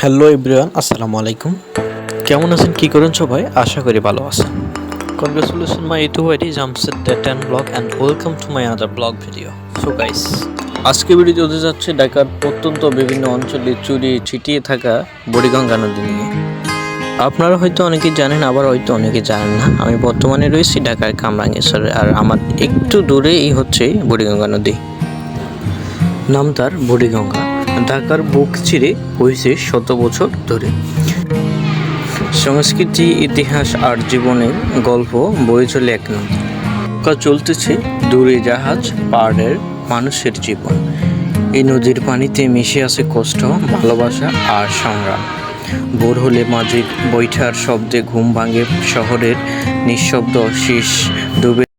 Hello everyone, আসসালামু আলাইকুম। কেমন আছেন, কি করেন সবাই? আশা করি ভালো আছেন। Congratulation my YouTube ID Jamshed the ten blog and welcome to my other blog video so guys আজকে ভিডিও চলতে যাচ্ছে ঢাকার প্রত্যন্ত বিভিন্ন অঞ্চলে চুরি, ছিটিয়ে থাকা বডিগঙ্গা নদী নিয়ে। আপনারা হয়তো অনেকে জানেন, আবার হয়তো অনেকে জানেন না। আমি বর্তমানে রয়েছি ঢাকার কামরাঙ্গেশ্বরে, আর আমার একটু দূরেই হচ্ছে বুড়িগঙ্গা নদী। নাম তার বুড়িগঙ্গা। ঢাকার বুক চিরে হয়েছে শত বছর ধরে। সংস্কৃতি, ইতিহাস আর জীবনের গল্প বয়ে চলে এক নদী। চলতেছে দূরে জাহাজ, পাহাড়ের মানুষের জীবন। এই নদীর পানিতে মিশে আছে কষ্ট, ভালোবাসা আর সংগ্রাম। ভোর হলে মাঝে বৈঠার শব্দে ঘুম ভাঙে শহরের নিঃশব্দ শীষ ডুবে